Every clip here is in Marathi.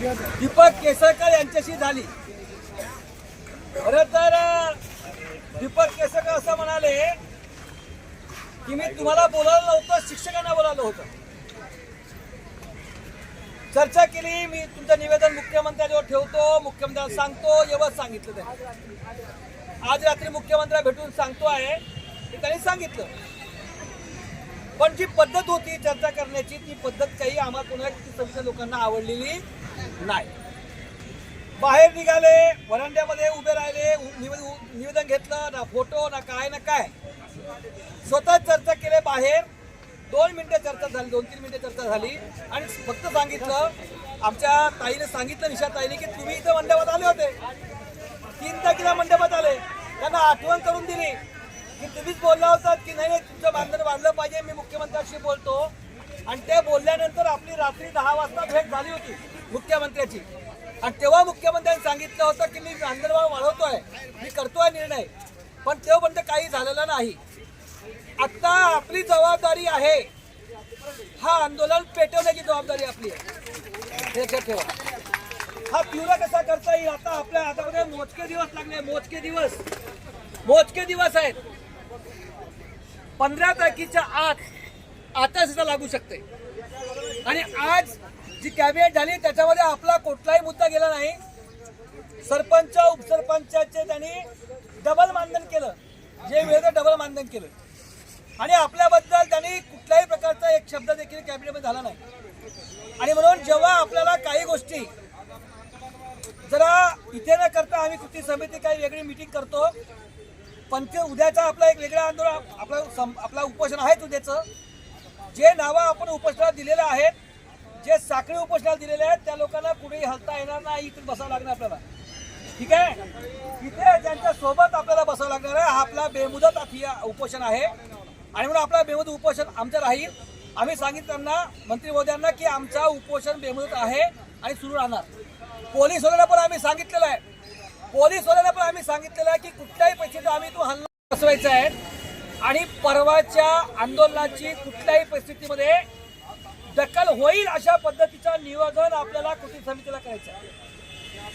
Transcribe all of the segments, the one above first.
दीपक केसरकर यांच्याशी झाली. खर तर दीपक केसरकर असं म्हणाले की मी तुम्हाला बोलावलं नव्हतं शिक्षकांना बोलावलं होतं. चर्चा केली मी तुमचं निवेदन मुख्यमंत्र्याजवळ ठेवतो मुख्यमंत्र्याला सांगतो एवढं सांगितलं त्यांनी. आज रात्री मुख्यमंत्र्या भेटून सांगतो आहे हे त्यांनी सांगितलं. पण जी पद्धत होती चर्चा करण्याची ती पद्धत काही आम्हाला कोणाला किती लोकांना आवडलेली नाही. बाहेर निघाले वरांड्यामध्ये उभे राहिले उ- निवेदन घेतलं ना फोटो ना काय ना काय. स्वतः चर्चा केले बाहेर. दोन मिनिटं चर्चा झाली दोन तीन मिनिटं चर्चा झाली. आणि फक्त सांगितलं आमच्या ताईने सांगितलं निशा ताईने की तुम्ही इथं मंडपात आले होते. तीन तारखेला मंडपात आले. त्यांना आठवण करून दिली की तुम्हीच बोलला होता की नाही नाही, तुमचं बांधण वाढलं पाहिजे मी मुख्यमंत्र्यांशी बोलतो. आणि ते बोलल्यानंतर आपली रात्री दहा वाजता भेट झाली होती. मुख्यमंत्र्याची. आणि तेव्हा मुख्यमंत्र्यांनी सांगितलं होतं की मी बांधणवाळ वाढवतोय मी करतोय निर्णय पण तेव्हापर्यंत काही झालेलं नाही. आता आपली जबाबदारी आहे. हा आंदोलन पेटवण्याची जबाबदारी आपली आहे. लक्षात ठेवा. हा तीव्र कसा करता येईल? आता आपल्या हातामध्ये मोजके दिवस लागले. मोजके दिवस. मोजके दिवस आहेत. पंधरा तारखेच्या आत आता सुद्धा लागू शकते. आणि आज जी कॅबिनेट झाली त्याच्यामध्ये आपला कुठलाही मुद्दा गेला नाही. सरपंच उपसरपंचाचे त्यांनी डबल मानधन केलं. जे वेळेचं डबल मानधन केलं. आणि आपल्याबद्दल त्यांनी कुठल्याही प्रकारचा एक शब्द देखील कॅबिनेटमध्ये झाला नाही. आणि म्हणून जेव्हा आपल्याला काही गोष्टी जरा इथे न करता आम्ही कृती समिती काही वेगळी मिटिंग करतो पण ते उद्याचा आपला एक वेगळा आंदोलन आपला आपला उपोषण आहे उद्याचं. जे नावं आपण उपोषणात दिलेलं आहेत जे साखळी उपोषणाला दिलेले आहेत त्या लोकांना कुठेही हलता येणार नाही इथून बसावं लागणार आपल्याला. ठीक आहे? इथे ज्यांच्या सोबत आपल्याला बसावं लागणार आहे हा आपला बेमुदत उपोषण आहे. आणि म्हणून आपला बेमुदत उपोषण आमचं राहील. आम्ही सांगितलं त्यांना मंत्री महोदयांना की आमचा उपोषण बेमुदत आहे आणि सुरू राहणार. पोलीस वाल्यांना पण आम्ही सांगितलेलं आहे. पोलीस वाल्यांना पण आम्ही सांगितलेलं आहे की कुठल्याही परिस्थितीत आम्ही तो हल्ला बसवायचा आहे. आणि परवाच्या आंदोलनाची कुठल्याही परिस्थितीमध्ये दखल होईल अशा पद्धतीचं नियोजन आपल्याला कृती समितीला करायचं आहे.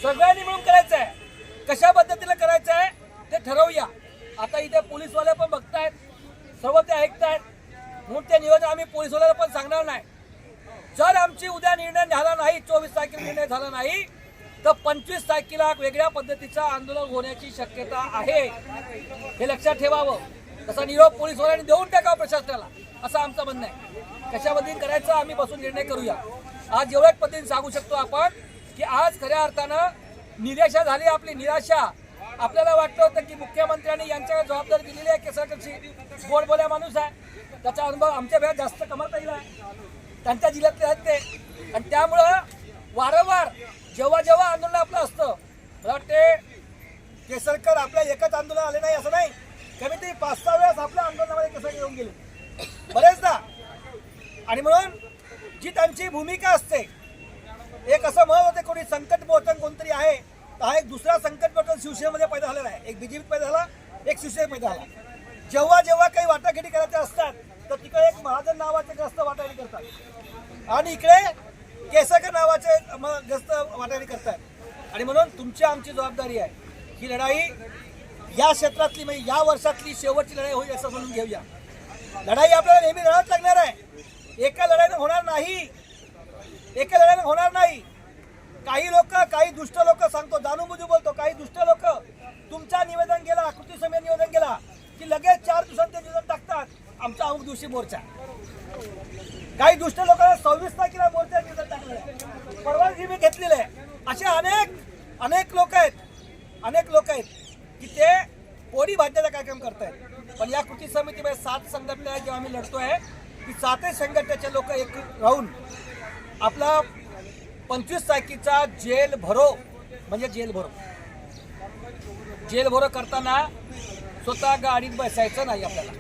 सगळ्यांनी मिळून करायचं आहे. कशा पद्धतीला करायचं आहे ते ठरवूया. आता इथे पोलीसवाले पण बघतायत सर्व ते ऐकतायत. म्हणून ते नियोजन आम्ही पोलीसवाल्याला पण सांगणार नाही. जर आमची उद्या निर्णय झाला नाही चोवीस तारखेला निर्णय झाला नाही तर पंचवीस तारखेला वेगळ्या पद्धतीचं आंदोलन होण्याची शक्यता आहे. हे लक्षात ठेवावं. तसा निरोप पोलीसवाल्यांनी देऊन टाका प्रशासनाला. असं आमचं म्हणणं आहे. कशा पद्धतीने करायचं आम्ही बसून निर्णय करूया. आज एवढ्याच पद्धतीने सांगू शकतो आपण की आज खऱ्या अर्थानं निराशा झाली आपली निराशा. आपल्याला वाटलं होतं की मुख्यमंत्र्यांनी यांच्या जबाबदारी दिलेली आहे केसरकरची गोड बोल्या माणूस आहे. त्याचा अनुभव आमच्या वेळात जास्त कमावता येईल आहे. त्यांच्या जिल्ह्यातले आहेत ते. आणि त्यामुळं वारंवार जेव्हा जेव्हा आंदोलन आपलं असतं मला वाटते केसरकर आपल्या एकच आंदोलन आले नाही असं नाही. कमीतरी पाच सहा वेळेस आपल्या आंदोलनामध्ये केसरकर येऊन गेले. बरेचदा. आणि म्हणून जी त्यांची भूमिका असते एक असं म्हणत होते कोणी संकट मोचन कोणतरी आहे तर हा एक दुसरा संकट मोचन शिवसेनेमध्ये पैदा झालेला आहे. एक बीजेपीत पैदा झाला एक शिवसेनेत पैदा झाला. जेव्हा जेव्हा काही वाटाघाटी करायच्या असतात तर तिकडे एक महाजन नावाचे ग्रस्त वाटाघाटी करतात. आणि इकडे केसकर नावाचे ग्रस्त वाटाघाटी करतात. आणि म्हणून तुमची आमची जबाबदारी आहे. ही लढाई या क्षेत्रातली म्हणजे या वर्षातली शेवटची लढाई होईल असं म्हणून घेऊया. लढाई आपल्याला नेहमी लढत लागणार आहे. एका लढाईनं होणार नाही. एका लढाईनं होणार नाही. काही लोक काही दुष्ट लोक सांगतो जाणूनबुजू बोलतो काही दुष्ट लोक तुमचा निवेदन गेला आकृती समिती निवेदन गेला की लगेच चार दिवसात ते निवेदन टाकतात आमचा अमुक दिवशी मोर्चा. काही दुष्ट लोकांना सव्वीस तारखेला मोर्चा निवेदन टाकलं परवानगी मी घेतलेली आहे. असे अनेक अनेक लोक आहेत अनेक लोक आहेत की ते पोरी भाजण्याचा कार्यक्रम करतायत. पण या कृती समितीमध्ये सात संघटना आहेत जेव्हा आम्ही आहे की सातही संघटनेचे लोक एक राहून आपला पंचवीस तारखेचा जेल भरो म्हणजे जेल भरो. जेल भरो करताना स्वतः गाडीत बसायचं नाही आपल्याला.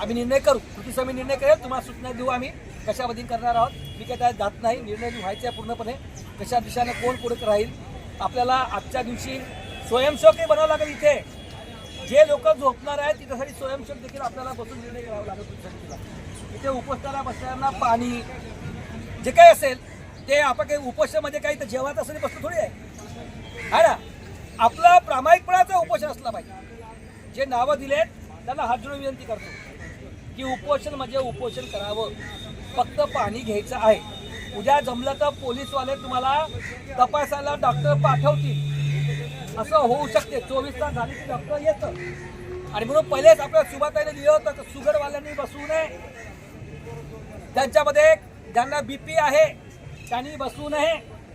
आम्ही निर्णय करू. कृती समिती निर्णय करेल. तुम्हाला सूचना देऊ आम्ही कशा पद्धतीने करणार आहोत. मी काय त्यात जात नाही. निर्णय व्हायचे आहे पूर्णपणे कशा दिशेने कोण पुढे राहील. आपल्याला आजच्या दिवशी स्वयंसेवकही बनावं लागेल इथे. जे लोक झोपणार आहेत तिच्यासाठी स्वयंसेवक देखील आपल्याला बसून निर्णय करावा लागेल इथे उपोषणाला बसणाऱ्यांना पाणी जे काही असेल ते आपण काही उपोषणामध्ये काही तर जेवायचं असेल बसलं थोडी आहे. है ना? आपला प्रामाणिकपणाचा उपोषण असला पाहिजे. जे नावं दिलेत त्यांना हात जोडून विनंती करतो की उपोषण म्हणजे उपोषण करावं. फक्त पाणी घ्यायचं आहे. उद्या जमलं तर पोलीसवाले तुम्हाला तपासायला डॉक्टर पाठवतील. असं होऊ शकते. चोवीस तास झाली की डॉक्टर येतं. आणि म्हणून पहिलेच आपल्या सुभाताईने लिहिलं होतं तर शुगरवाल्यांनी बसू नये. त्यांच्यामध्ये ज्यांना बीपी आहे त्यांनी बसू नये.